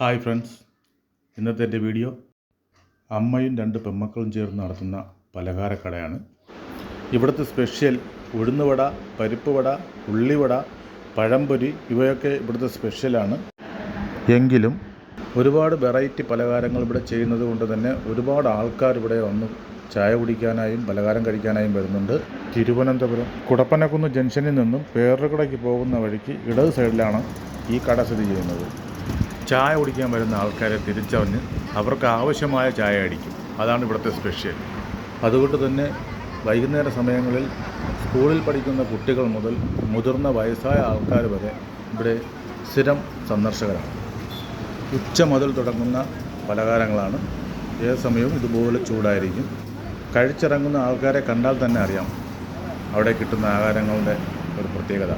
Hi friends ഇന്നത്തെ എന്റെ video അമ്മയും രണ്ട് പെമ്മക്കളും ചേർന്ന് നടത്തുന്ന പലഹാരക്കടയാണ്. ഇവിടുത്തെ സ്പെഷ്യൽ ഉഴുന്നുവട പരിപ്പ് വട ഉള്ളിവട പഴംപൊരി ഇവയൊക്കെ ഇവിടുത്തെ സ്പെഷ്യലാണ്. എങ്കിലും ഒരുപാട് വെറൈറ്റി പലഹാരങ്ങൾ ഇവിടെ ചെയ്യുന്നത് കൊണ്ട് തന്നെ ഒരുപാട് ആൾക്കാർ ഇവിടെ വന്ന് ചായ കുടിക്കാനായും പലഹാരം കഴിക്കാനായും വരുന്നുണ്ട്. തിരുവനന്തപുരം കുടപ്പനക്കുന്ന് ജംഗ്ഷനിൽ നിന്നും പേറുകടയ്ക്ക് പോകുന്ന വഴിക്ക് ഇടത് സൈഡിലാണ് ഈ കട സ്ഥിതി ചെയ്യുന്നത്. ചായ കുടിക്കാൻ വരുന്ന ആൾക്കാരെ തിരിച്ചറിഞ്ഞ് അവർക്ക് ആവശ്യമായ ചായ അടിക്കും. അതാണ് ഇവിടുത്തെ സ്പെഷ്യൽ. അതുകൊണ്ട് തന്നെ വൈകുന്നേര സമയങ്ങളിൽ സ്കൂളിൽ പഠിക്കുന്ന കുട്ടികൾ മുതൽ മുതിർന്ന വയസ്സായ ആൾക്കാർ വരെ ഇവിടെ സ്ഥിരം സന്ദർശകരാണ്. ഉച്ച മുതൽ തുടങ്ങുന്ന പലഹാരങ്ങളാണ്. ഏത് സമയവും ഇതുപോലെ ചൂടായിരിക്കും. കഴിച്ചിറങ്ങുന്ന ആൾക്കാരെ കണ്ടാൽ തന്നെ അറിയാം. അവിടെ കിട്ടുന്ന ആഹാരങ്ങളുടെ ഒരു പ്രത്യേകത.